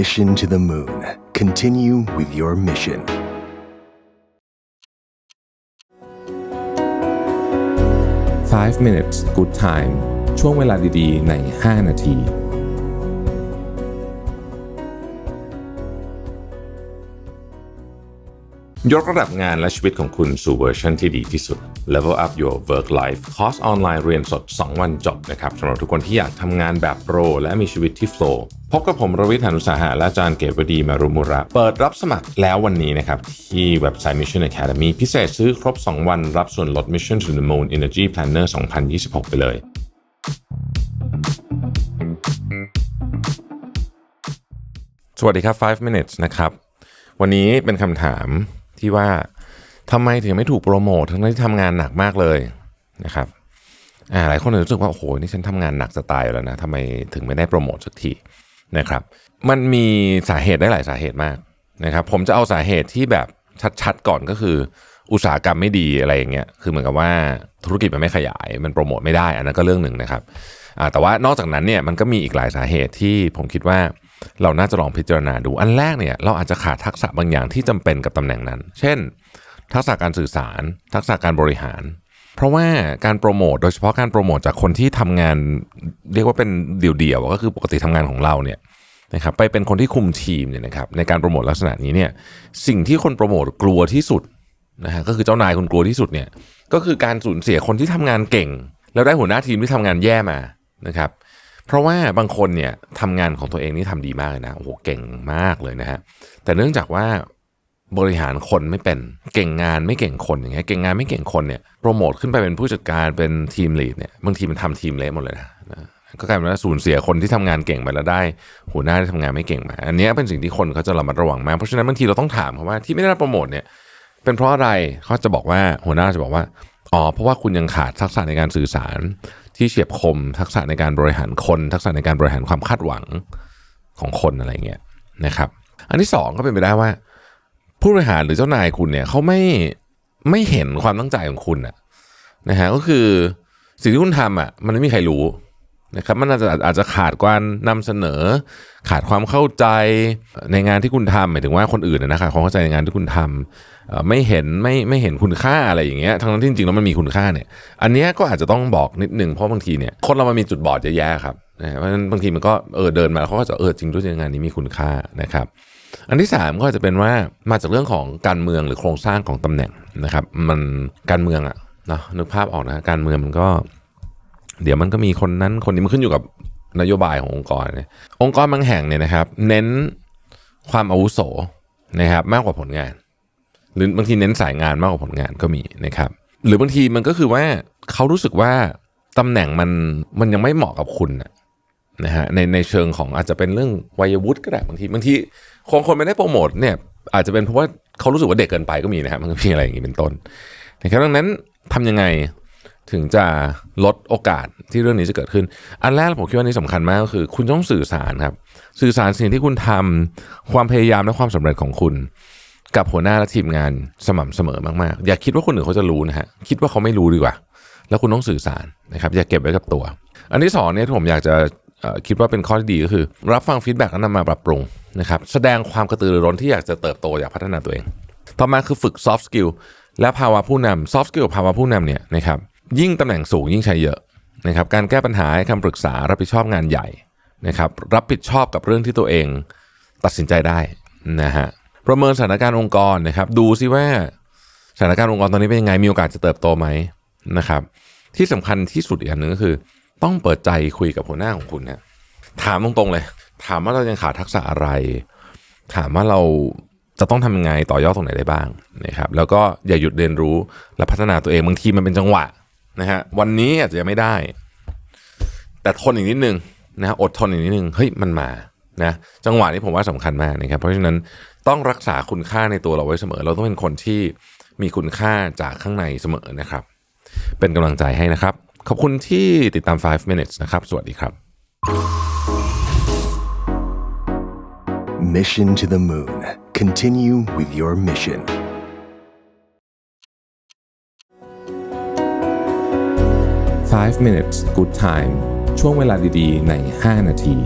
Mission to the Moon. Continue with your mission. Five minutes good time ช่วงเวลาดีๆ ใน 5 นาที ยกระดับงานและชีวิตของคุณสู่เวอร์ชันที่ดีที่สุด Level up your work life คอร์สออนไลน์เรียนสด 2 วันจบนะครับสำหรับทุกคนที่อยากทำงานแบบโปร และมีชีวิตที่โฟล์พบกับผมรวิทยานุสาหะและอาจารย์เกวดีมารุมุระ เปิดรับสมัครแล้ววันนี้นะครับ ที่เว็บไซต์ Mission Academy พิเศษซื้อครบ 2 วันรับส่วนลด Mission to the Moon Energy Planner 2026 ไปเลยสวัสดีครับ 5 minutes นะครับ วันนี้เป็นคำถามที่ว่า ทำไมถึงไม่ถูกโปรโมททั้งที่ทำงานหนักมากเลยนะครับอ่าหลายคนจะรู้สึกว่าโอ้โหนี่ฉันทำงานหนักจะตายแล้วนะทำไมถึงไม่ได้โปรโมทสักทีนะครับ มันมีสาเหตุได้หลายสาเหตุมากนะครับผมจะเอาสาเหตุที่แบบชัดๆก่อนก็คือ อุตสาหกรรมไม่ดีอะไรอย่างเงี้ยคือเหมือนกับว่าธุรกิจมันไม่ขยาย มันโปรโมทไม่ได้ อันนั้นก็เรื่องหนึ่งนะครับอ่าแต่ว่านอกจากนั้นเนี่ยมันก็มีอีกหลายสาเหตุที่ผมคิดว่าเราน่าจะลองพิจารณาดูอันแรกเนี่ยเราอาจจะขาดทักษะบางอย่างที่จำเป็นกับตำแหน่งนั้น เช่น ทักษะการสื่อสาร ทักษะการบริหาร เพราะว่าการโปรโมทโดยเฉพาะการโปรโมทจากคนที่ทำงาน เรียกว่าเป็นเดี่ยวๆก็คือปกติทำงานของเราเนี่ยนะครับไปเป็นคนที่คุมทีมเนี่ยนะครับในการโปรโมทลักษณะนี้เนี่ยสิ่งที่คนโปรโมทกลัวที่สุดนะฮะก็คือเจ้านายคุณกลัวที่สุดเนี่ยก็คือการสูญเสียคนที่ทำงานเก่ง แล้วได้หัวหน้าทีมที่ทำงานแย่มานะครับเพราะว่าบางคนเนี่ยทำงานของตัวเองนี่ทำดีมากเลยนะโอ้โหเก่งมากเลยนะฮะแต่เนื่องจากว่า บริหารคนไม่เป็นเก่งงานไม่เก่งคนอย่างเงี้ยเก่งงานไม่เก่งคนเนี่ยโปรโมทขึ้นไปเป็นผู้จัดการเป็นทีมลีดเนี่ยบางทีมันทำทีมเละหมดเลยนะก็กลายเป็นว่าสูญเสียคนที่ทำงานเก่งไปแล้วได้หัวหน้าที่ทำงานไม่เก่งมา อันนี้เป็นสิ่งที่คนเขาจะระมัดระวังมากเพราะฉะนั้นบางทีเราต้องถามเขาว่าที่ไม่ได้รับโปรโมทเนี่ยเป็นเพราะอะไรเขาจะบอกว่าหัวหน้าจะบอกว่าอ๋อเพราะว่าคุณยังขาดทักษะในการสื่อสาร ที่เฉียบคม ทักษะในการบริหารคน ทักษะในการบริหารความคาดหวังของคนอะไรเงี้ยนะครับ อันที่สองก็เป็นไปได้ว่า ผู้บริหารหรือเจ้านายคุณเนี่ยเขาไม่ไม่เห็นความตั้งใจของคุณอะนะฮะก็คือสิ่งที่คุณทำอะมันไม่มีใครรู้ นะครับมันอาจจะอาจจะขาดการนำเสนอ ขาดความเข้าใจในงานที่คุณทำหมายถึงว่าคนอื่นนะครับความเข้าใจในงานที่คุณทำเอ่อไม่เห็นไม่ไม่เห็นคุณค่าอะไรอย่างเงี้ยทั้งที่จริงๆแล้วมันมีคุณค่าเนี่ย อันเนี้ยก็อาจจะต้องบอกนิดนึงเพราะบางทีเนี่ยคนเรามันมีจุดบอดเยอะแยะครับนะเพราะฉะนั้นบางทีมันก็เออเดินมาแล้วเขาก็จะเออจริงด้วยงานนี้มีคุณค่านะครับอันที่สามก็จะเป็นว่ามาจากเรื่องของการเมืองหรือโครงสร้างของตำแหน่งนะครับ มันการเมืองอะเนะนึกภาพออกนะการเมืองมันก็ เดี๋ยวมันก็มีคนนั้นคนนี้มันขึ้นอยู่กับนโยบายขององค์กรเนี่ยองค์กรบางแห่งเนี่ยนะครับ เน้นความอาวุโสนะครับมากกว่าผลงาน หรือบางทีเน้นสายงานมากกว่าผลงานก็มีนะครับ หรือบางทีมันก็คือว่าเขารู้สึกว่าตำแหน่งมันมันยังไม่เหมาะกับคุณนะฮะในในเชิงของอาจจะเป็นเรื่องวัยวุฒิก็ได้บางทีบางทีคงคนไม่ได้โปรโมทเนี่ยอาจจะเป็นเพราะว่าเขารู้สึกว่าเด็กเกินไปก็มีนะครับมันก็มีอะไรอย่างนี้เป็นต้นนะครับดังนั้นทำยังไง ถึงจะลดโอกาสที่เรื่องนี้จะเกิดขึ้น อันแรกผมคิดว่านี่สำคัญมากก็คือ คุณต้องสื่อสารครับ สื่อสารสิ่งที่คุณทำความพยายามและความสำเร็จของคุณ กับหัวหน้าและทีมงานสม่ำเสมอมากๆ อย่าคิดว่าคนอื่นเขาจะรู้นะฮะคิดว่าเขาไม่รู้ดีกว่า แล้วคุณต้องสื่อสารนะครับ อย่าเก็บไว้กับตัว อันที่สองเนี่ยที่ผมอยากจะคิดว่าเป็นข้อที่ดีก็คือ รับฟังฟีดแบ็กแล้วนำมาปรับปรุงนะครับแสดงความกระตือรือร้นที่อยากจะเติบโตอยากพัฒนาตัวเอง ต่อมาคือฝึก soft skill และภาวะผู้นำ soft skill กับภาวะผู้นำเนี่ยนะครับ ยิ่งตำแหน่งสูงยิ่งใช้เยอะนะครับการแก้ปัญหาให้คำปรึกษารับผิดชอบงานใหญ่นะครับรับผิดชอบกับเรื่องที่ตัวเองตัดสินใจได้นะฮะประเมินสถานการณ์องค์กรนะครับดูซิว่าสถานการณ์องค์กรตอนนี้เป็นยังไงมีโอกาสจะเติบโตไหมนะครับที่สำคัญที่สุดอีกอันหนึ่งก็คือ ต้องเปิดใจคุยกับหัวหน้าของคุณนะถามตรงๆเลย ถามว่าเรายังขาดทักษะอะไร ถามว่าเราจะต้องทำยังไงต่อยอดตรงไหนได้บ้างนะครับแล้วก็อย่าหยุดเรียนรู้และพัฒนาตัวเองบางทีมันเป็นจังหวะ นะฮะวันนี้อาจจะยังไม่ได้ แต่ทนอีกนิดนึงนะฮะอดทนอีกนิดนึงเฮ้ยมันมานะจังหวะนี้ผมว่าสำคัญมากนะครับเพราะฉะนั้นต้องรักษาคุณค่าในตัวเราไว้เสมอ เราต้องเป็นคนที่มีคุณค่าจากข้างในเสมอนะครับ เป็นกำลังใจให้นะครับ ขอบคุณที่ติดตาม 5 minutes นะครับ สวัสดีครับ Mission to the Moon. Continue with your mission. Five minutes good time ช่วงเวลาดีๆ ใน 5 นาที